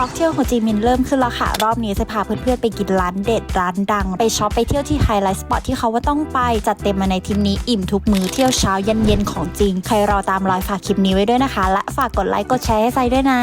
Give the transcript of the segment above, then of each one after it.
ล็อกเที่ยวโฮจิมินห์เริ่มขึ้นแล้วค่ะ รอบนี้จะพาเพื่อนๆไปกินร้านเด็ดร้านดัง ไปช็อปไปเที่ยวที่ไฮไลท์สปอตที่เขาว่าต้องไปจัดเต็มมาในทริปนี้อิ่มทุกมือเที่ยวเช้าเย็นๆของจริง ใครรอตามรอยฝากคลิปนี้ไว้ด้วยนะคะ และฝากกดไลค์กดแชร์ให้ไซด้วยนะ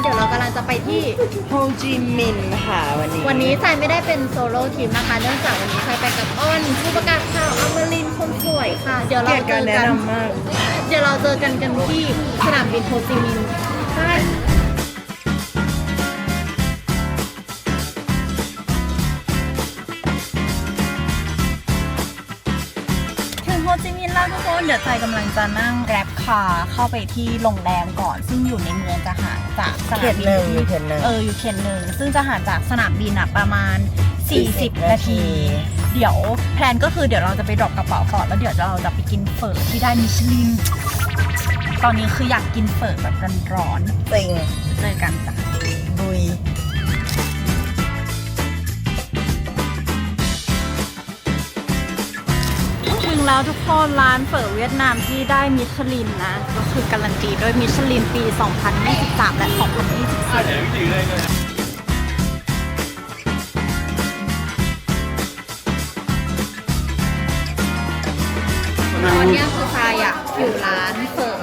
เดี๋ยวเรากำลังจะไปที่ โฮจิมินห์ค่ะวันนี้วันนี้ทรายไม่ได้เป็นโซโล่ทีมนะคะ เนื่องจากวันนี้ทรายไปกับอ้อนผู้ประกาศข่าวอมรินทร์คนสวยค่ะ เดี๋ยวเราลียดเจการอแนะกันนำมากเดี๋ยวเราเจอกันกันที่สนามบินโฮจิมินห์ใช่ถึงโฮจิมินห์แล้วทุกคน เดี๋ยวใจกำลังจะนั่งแกร็บ คาร์เข้าไปที่โรงแรมก่อน ซึ่งอยู่ในเมืองจะห่างจากสเขนามตบิหนึ่งนอยู่เขตหนึ่งเอออยู่เขตหนึ่งซึ่งจะห่างจากสนามบินอะประมาณ40 40 นาที เดี๋ยวแพลนก็คือเดี๋ยวเราจะไปดรอปกระเป๋าก่อนแล้วเดี๋ยวเราจะไปกินเฝอที่ได้มิชลินตอนนี้คืออยากกินเฝอแบบร้อนจริงๆเจอกันจ้ะ แล้วทุกคนร้านเฝอเวียดนามที่ได้มิชลินนะ ก็คือการันตีด้วยมิชลินปี 2023 และ 2024ตอนนี้คือทรายอะอยู่ร้านเฝอ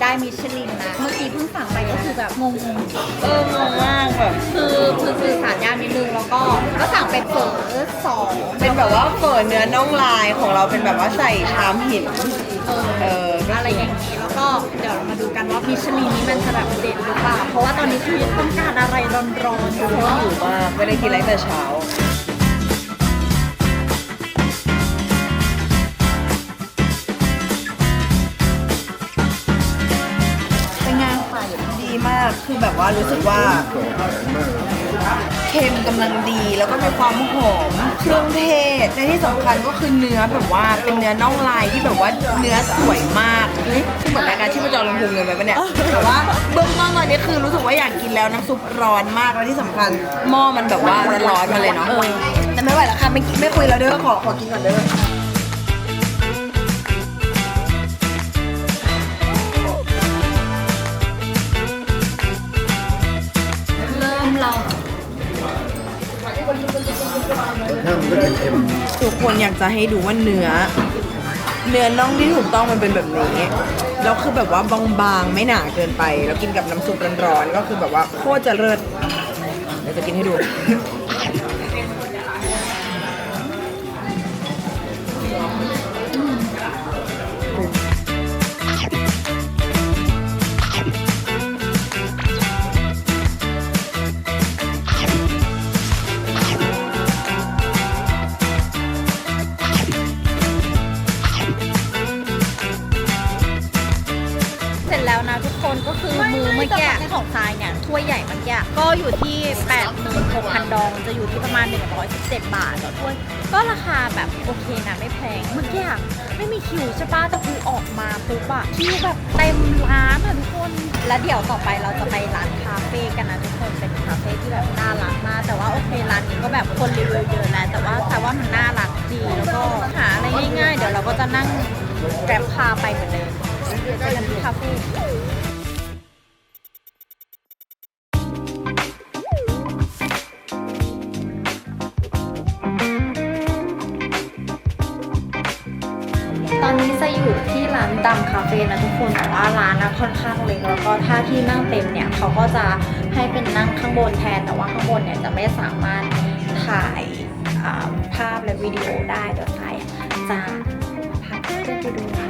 ได้มิชลินนะ เมื่อกี้เพิ่งสั่งไปก็คือแบบงงๆเอองงมากแบบคือคือสื่อสารยากนิดนึงแล้วก็ก็สั่งเป็นเฝอสองเป็นแบบว่าเปิดเนื้อน่องลายของเราเป็นแบบว่าใส่ชามหินเออเออก็อะไรอย่างนี้แล้วก็เดี๋ยวเรามาดูกันว่ามิชลินนี้มันจะแบบเด็ดหรือเปล่าเพราะว่าตอนนี้คือต้องการอะไรร้อนๆอยู่เพราะว่าหิวมากไม่ได้กินอะไรแต่เช้าากคือแบบว่ารู้สึกว่าเค็มกำลังดีแล้วก็มีความหอมเครื่องเทศและที่สำคัญก็คือเนื้อแบบว่าเป็นเนื้อน่องลายที่แบบว่าเนื้อสวยมากเฮ้ยคือเหมือนรายการที่ประจอลงพุงเลยไหมปะเนี่ยแต่ว่าเบื้องต้นตอนนี้คือรู้สึกว่าอยากกินแล้วน้ำซุปร้อนมากแล้วที่สำคัญหม้อมันแบบว่าร้อนๆมาเลยเนาะแต่ไม่ไหวแล้วค่ะไม่กินไม่คุยแล้วเด้อขอขอกินก่อนเด้อ ทุกคนอยากจะให้ดูว่าเนื้อ เนื้อน่องที่ถูกต้องมันเป็นแบบนี้แล้วคือแบบว่าบางๆไม่หนาเกินไป แล้วกินกับน้ำซุปร้อนๆก็คือแบบว่าโคตรจะเลิศเดี๋ยวจะกินให้ดู อกี้ก็อยู่ที่86,000 ดอง จะอยู่ที่ประมาณ 117 บาทต่อถ้วย ก็ราคาแบบโอเคนะ ไม่แพง เมื่อกี้อะไม่มีคิวใช่ปะแต่คือออกมาปุ๊บอะคิวแบบเต็มร้านอะทุกคน แล้วเดี๋ยวต่อไปเราจะไปร้านคาเฟ่กันนะทุกคน เป็นคาเฟ่ที่แบบน่ารักมาก แต่ว่าโอเคร้านนี้ก็แบบคนรีวิวเยอะแล้วแต่ว่าแต่ว่ามันน่ารักดี แล้วก็หาอะไรง่ายๆ เดี๋ยวเราก็จะนั่งแกร็บคาไปเหมือนเดิมเจอกันที่คาเฟ่ ดำคาเฟ่นะทุกคนแต่ว่าร้านนะค่อนข้างเล็กแล้วก็ถ้าที่นั่งเต็มเนี่ยเขาก็จะให้เป็นนั่งข้างบนแทน แต่ว่าข้างบนเนี่ยจะไม่สามารถถ่ายภาพและวิดีโอได้เดี๋ยวไทยจะพาเพื่อนไปดู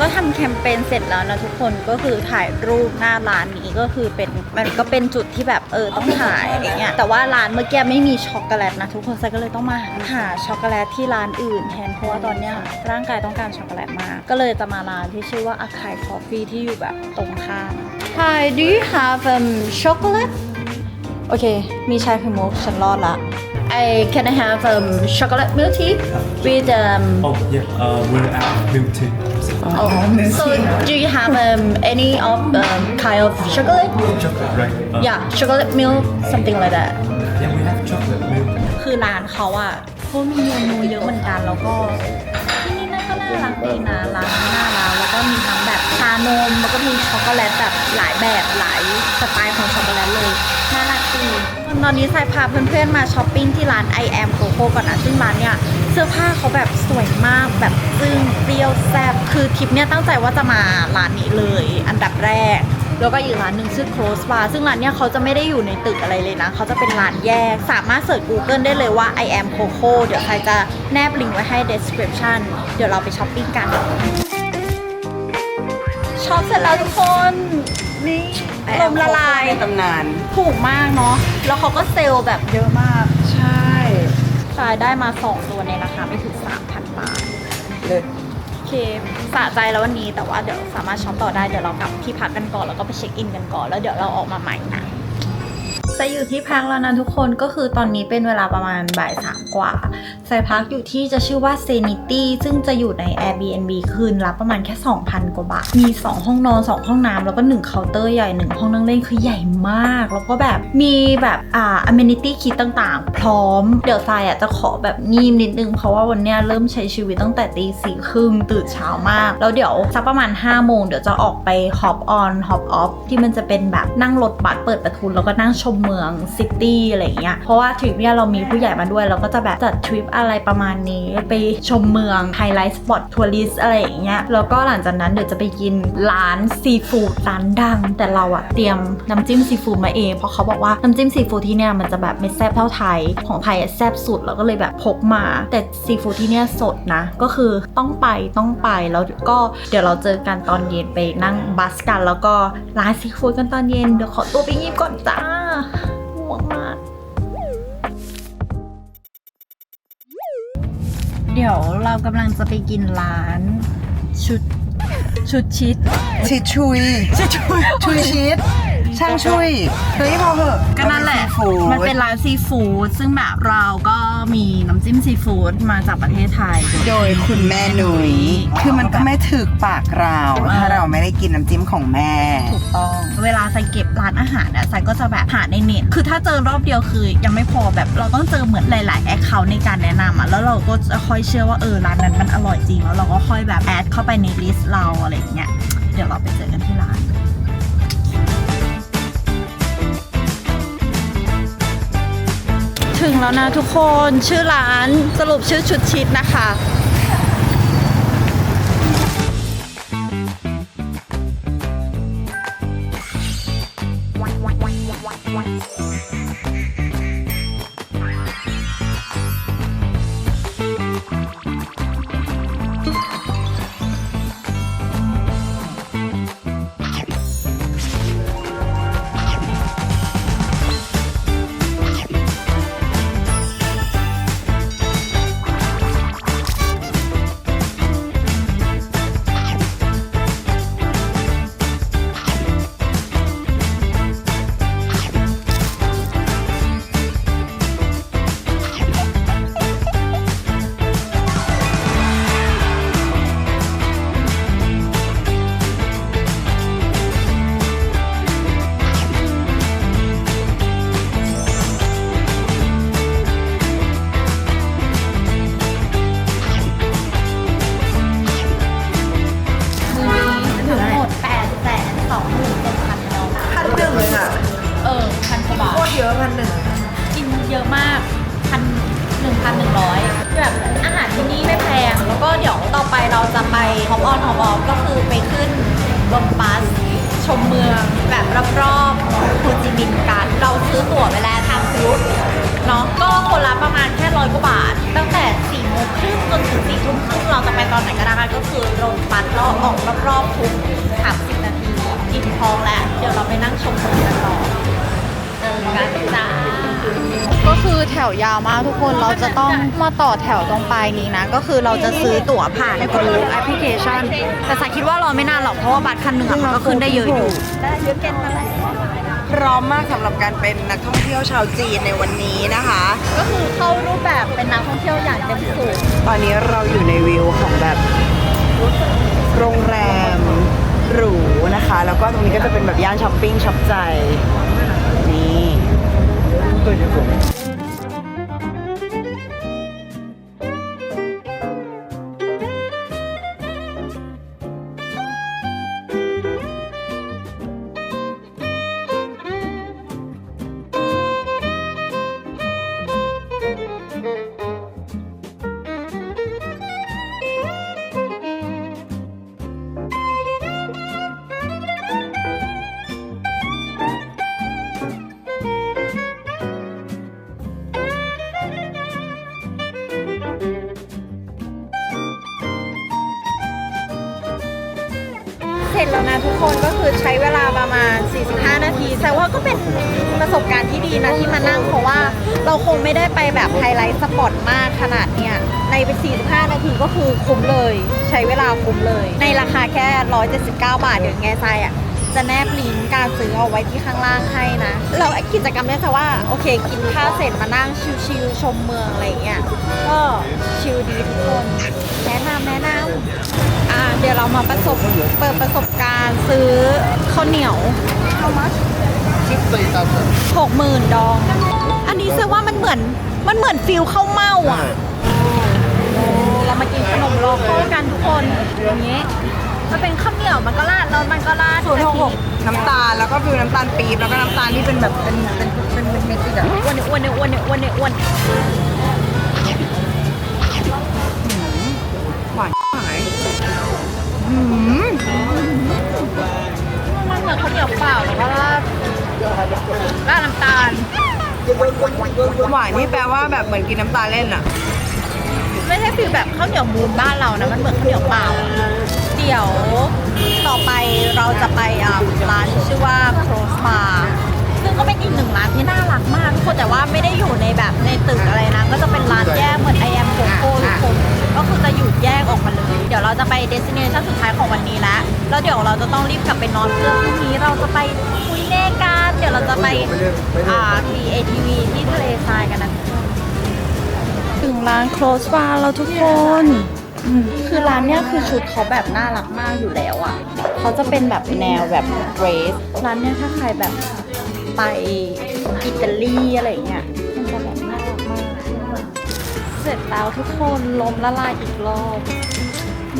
ก็ทำแคมเปญเสร็จแล้วนะทุกคนก็คือถ่ายรูปหน้าร้านนี้ก็คือเป็นมันก็เป็นจุดที่แบบเออต้องถ่ายอย่างเงี้ยแต่ว่าร้านเมื่อกี้ไม่มีช็อกโกแลตนะทุกคนไซก็เลยต้องมาหาช็อกโกแลตที่ร้านอื่นแทนเพราะว่าตอนเนี้ยร่างกายต้องการช็อกโกแลตมากก็เลยจะมาร้านที่ชื่อว่า Akai Coffee ที่อยู่แบบตรงข้าม Hi do you have um chocolate โอเค มีชาไข่มุกฉันรอดละ I can I have um chocolate milk tea with um Oh, yeah, uh, we're at milk tea. Oh, so do you have um, any of um, kind of chocolate? Chocolate, right? Uh, Yeah, chocolate milk, something like that. Yeah, we have chocolate milk. คือร้านเขาอะเขามีเมนูเยอะเหมือนกันแล้วก็ที่นี่น่าก็น่ารักดีนะร้านน่ารักแล้วก็มีทั้งแบบชานมแล้วก็มีช็อกโกแลตแบบหลายแบบหลายสไตล์ของช็อกโกแลตเลยน่ารักดี ตอนนี้สายพาเพื่อนๆมาช้อปปิ้งที่ร้าน I am Coco ก่อนนะ ซึ่งร้านเนี่ยเสื้อผ้าเขาแบบสวยมากแบบซึ่งเปรี้ยวแซ่บคือทริปเนี่ยตั้งใจว่าจะมาร้านนี้เลย อันดับแรก แล้วก็อีกร้านหนึ่งชื่อ Close Bar ซึ่งร้านเนี้ยเขาจะไม่ได้อยู่ในตึกอะไรเลยนะ เขาจะเป็นร้านแยก สามารถเสิร์ช Google ได้เลยว่า I am Coco เดี๋ยวใครจะแนบลิงก์ไว้ให้ description เดี๋ยวเราไปช้อปปิ้งกัน ช็อปเสร็จแล้วทุกคน นี่ลมละลายในตำนาน ถูกมากเนาะ แล้วเขาก็เซลล์แบบเยอะมาก ใช่ชายได้มา 2 ตัวในราคาไม่ถึง 3,000 บาท เลยโอเคสะใจแล้ววันนี้แต่ว่าเดี๋ยวสามารถช็อปต่อได้ เดี๋ยวเรากลับที่พักกันก่อน แล้วก็ไปเช็คอินกันก่อน แล้วเดี๋ยวเราออกมาใหม่นะ จะอยู่ที่พักแล้วนะทุกคนก็คือตอนนี้เป็นเวลาประมาณบ่ายสามกว่าสายพักอยู่ที่จะชื่อว่า Sanity ซึ่งจะอยู่ใน Airbnb คืนละประมาณแค่ 2,000 กว่าบาท มี 2 ห้องนอน 2 ห้องน้ำแล้วก็ 1 เคาน์เตอร์ใหญ่ 1 ห้องนั่งเล่นคือใหญ่มาก แล้วก็แบบมีแบบอ่า amenity คิดต่างๆ พร้อม เดี๋ยวทรายอะจะขอแบบงีมนิดนึง เพราะว่าวันเนี้ยเริ่มใช้ชีวิตตั้งแต่ตีสี่ครึ่งตื่นเช้ามาก แล้วเดี๋ยวสักประมาณ5โมงเดี๋ยวจะออกไป hop on hop off ที่มันจะเป็นแบบนั่งรถบัสเปิดประทุนแล้วก็นั่งชมเมืองซิตี้อะไรเงี้ย เพราะว่าทริปเนี้ยเรามีผู้ใหญ่มาด้วย เราก็จะแบบจัดทริปอะไรประมาณนี้ ไปชมเมืองไฮไลท์สปอตทัวริสอะไรอย่างเงี้ย แล้วก็หลังจากนั้นเดี๋ยวจะไปกินร้านซีฟู้ดร้านดัง แต่เราอะเตรียมน้ำจิ้มซีฟู้ดมาเอง เพราะเขาบอกว่าน้ำจิ้มซีฟู้ดที่เนี่ยมันจะแบบไม่แซ่บเท่าไทย ของไทยแซ่บสุดแล้วก็เลยแบบพกมา แต่ซีฟู้ดที่เนี่ยสดนะ ก็คือต้องไปต้องไปแล้วก็เดี๋ยวเราเจอกันตอนเย็นไปนั่งบัสกัน แล้วก็ร้านซีฟู้ดกันตอนเย็นเดี๋ยวขอตัวไปยิบก่อนจ้า เดี๋ยวเรากำลังจะไปกินร้านชุดชุดชิดชิดชุยชิดชุยชุยชิด ช่างชุยเฮ้ยพอเหอะก็นั่นแหละ ซีฟู้ดมันเป็นร้านซีฟู้ดซึ่งแบบเราก็มีน้ำจิ้มซีฟู้ดมาจากประเทศไทย โดยคุณแม่หนุยคือมันก็ไม่ถึกปากเราถ้าเราไม่ได้กินน้ำจิ้มของแม่ ถูกต้อง เวลาใส่เก็บร้านอาหารอะใส่ก็จะแบบหาในเน็ต คือถ้าเจอรอบเดียวคือ ยังไม่พอแบบเราต้องเจอเหมือนหลายๆแอคเคาท์ในการแนะนำอะแล้วเราก็จะค่อยเชื่อว่าเออร้านนั้นมันอร่อยจริงแล้วเราก็ค่อยแบบแอดเข้าไปในลิสต์เราอะไรอย่างเงี้ย เดี๋ยวเราไปเจอกันที่ร้าน แล้วนะทุกคนชื่อร้านสรุปชื่อชุดชิดนะคะ เราจะไปฮอปออนฮอปออฟก็คือไปขึ้นบนบัสชมเมืองแบบรอบๆโฮจิมินห์กัน เราซื้อตั๋วไปแล้วทางฟลุตเนาะก็คนละประมาณแค่ร้อยกว่าบาท ตั้งแต่4ี่โมงครึ่งจนถึงสี่ทุ่มครึ่งเราจะไปตอนไหนก็ได้ก็คือลงบัสแล้วออกรอบๆทุก30นาทีกินพองแล้ว เดี๋ยวเราไปนั่งชมเมืองกันต่อเจอกันจ้า ก็คือแถวยาวมากทุกคนเราจะต้องมาต่อแถวตรงปลายนี้นะ ก็คือเราจะซื้อตั๋วผ่านกรูแอปพลิเคชัน แต่สายคิดว่ารอไม่นานหรอกเพราะว่าบัตรคันหนึ่งอะมันก็ขึ้นได้เยอะอยู่ได้เยอะเกินมาแล้วพร้อมมากสำหรับการเป็นนักท่องเที่ยวชาวจีนในวันนี้นะคะ ก็คือเข้ารูปแบบเป็นนักท่องเที่ยวอย่างเต็มสูบตอนนี้เราอยู่ในวิวของแบบโรงแรมหรูนะคะ แล้วก็ตรงนี้ก็จะเป็นแบบย่านช้อปปิ้งช็อปใจนี่ เสร็ ทุกคนก็คือใช้เวลาประมาณ 45 นาทีแต่ว่าก็เป็นประสบการณ์ที่ดีนะที่มานั่งเพราะว่าเราคงไม่ได้ไปแบบไฮไลท์สปอตมากขนาดเนี้ยในไป 45 นาทีก็คือคุ้มเลย ใช้เวลาคุ้มเลย ในราคาแค่ 179 บาทเดี๋ยวแง่ไซอะจะแนบ ลิงก์การซื้อเอาไว้ที่ข้างล่างให้นะ เรากิจกรรมเนี้ยจะว่าโอเค กินข้าวเสร็จมานั่งชิลๆชมเมืองอะไรอย่างเงี้ยก็ชิลดีทุกคนแนะนำแนะนำอ่าเดี๋ยวเรามาประสบเปิดประสบการณ์ซื้อข้าวเหนียวหกหมื่นดอง อันนี้เชื่อว่ามันเหมือนมันเหมือนฟิลข้าวเม่าอะโอ้เรามากินขนมโลโก้กันทุกคนอย่างนี้ มันเป็นข้าวเหนียวมันก็ราดแล้วมันก็ราดศูนย์หกหกน้ำตาลแล้วก็ฟิวน้ำตาลปี๊บแล้วก็น้ำตาลที่เป็นแบบเป็นเป็นเป็นเป็นเม็ดอีกอะอ้วนเนี่ยอ้วนเนี่ยอ้วนเนี่ยอ้วนเนี่ยอ้วนหวานหายหืมมันเหมือนข้าวเหนียวเปล่าแล้วก็ราดราดน้ำตาลหวานนี่แปลว่าแบบเหมือนกินน้ำตาลเล่นอะไม่ใช่ฟีลแบบข้าวเหนียวมูนบ้านเรานะมันเหมือนข้าวเหนียวเปล่าเดี๋ยวต่อไปเราจะไปอ่าร้านที่ชื่อว่า Cross Bar ซึ่งก็เป็นอีกหนึ่งร้านที่น่ารักมากทุกคนแต่ว่าไม่ได้อยู่ในแบบในตึกอะไรนะ ก็จะเป็นร้านแยกเหมือน I am Coco ทุกคนก็คือจะอยู่แยกออกมาเลย เดี๋ยวเราจะไป destination สุดท้ายของวันนี้แล้วแล้วเดี๋ยวเราจะต้องรีบกลับไปนอนเพื่อพรุ่งนี้เราจะไปคุยเน่กันเดี๋ยวเราจะไปอ่า TATV ที่ทะเลทรายกันนะถึงร้าน close bar แล้วทุกคนอืม คือร้านเนี้ยคือชุดเขาแบบน่ารักมากอยู่แล้วอะเขาจะเป็นแบบแนวแบบเดรสร้านเนี้ยถ้าใครแบบไปอิตาลีอะไรเงี้ยมันจะแบบน่ารักมากเสร็จแล้วทุกคนลมละลายอีกรอบ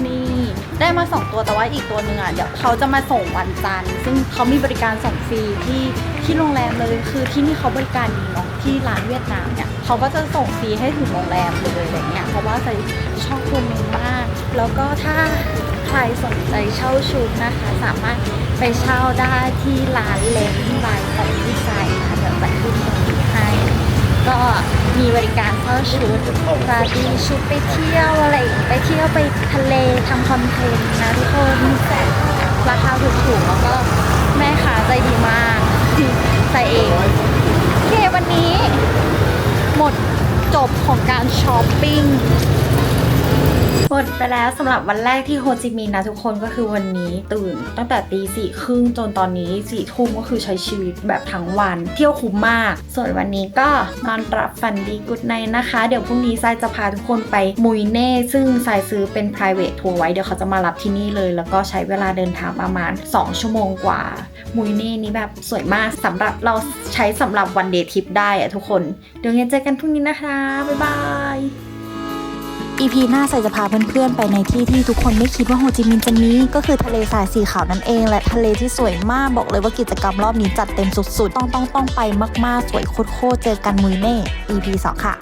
นี่ได้มาสองตัวแต่ว่าอีกตัวหนึ่งอะเดี๋ยวเขาจะมาส่งวันจันทร์ซึ่งเขามีบริการส่งฟรีที่ ที่โรงแรมเลยคือที่นี่เขาบริการดีเนาะที่ร้านเวียดนามเนี่ยเขาก็จะส่งฟรีให้ถึงโรงแรมเลยอะไรเงี้ยเพราะว่าใส่ชอบตัวนี้มาก แล้วก็ถ้าใครสนใจเช่าชุดนะคะ สามารถไปเช่าได้ที่ร้านเลนส์ไลน์ของดีไซน์นะคะเดี๋ยวจะขึ้นตรงนี้ให้ก็มีบริการเช่าชุดราตรีชุดไปเที่ยวอะไรไปเที่ยวไปทะเลทำคอนเทนต์นะทุกคนราคาถูกๆแล้วก็แม่ค้าใจดีมาก ใส่เองโอเควันนี้ หมดจบของการช้อปปิ้ง หมดไปแล้วสำหรับวันแรกที่โฮจิมินห์นะทุกคนก็คือวันนี้ตื่น ตั้งแต่ตีสี่ครึ่งจนตอนนี้สี่ทุ่มก็คือใช้ชีวิตแบบทั้งวัน เที่ยวคุ้มมาก ส่วนวันนี้ก็นอนรับฝันดีกุดไนนะคะ เดี๋ยวพรุ่งนี้ทรายจะพาทุกคนไปมุยเน่ ซึ่งทรายซื้อเป็น private tour ไว้เดี๋ยวเขาจะมารับที่นี่เลย แล้วก็ใช้เวลาเดินทางประมาณ 2 ชั่วโมงกว่า มุยเน่นี้แบบสวยมากสำหรับเราใช้สำหรับวันเดย์ทริปได้อะทุกคน เดี๋ยวยังเจอกันพรุ่งนี้นะคะบ๊ายบาย EP หน้าใส่จะพาเพื่อนๆไปในที่ที่ทุกคนไม่คิดว่าโฮจิมินห์จะมีก็คือทะเลสายสีขาวนั่นเอง และทะเลที่สวยมากบอกเลยว่ากิจกรรมรอบนี้จัดเต็มสุดๆ ต้องต้องต้องไปมากๆ สวยโคตรๆเจอกันมุยเน่ EP 2 ค่ะ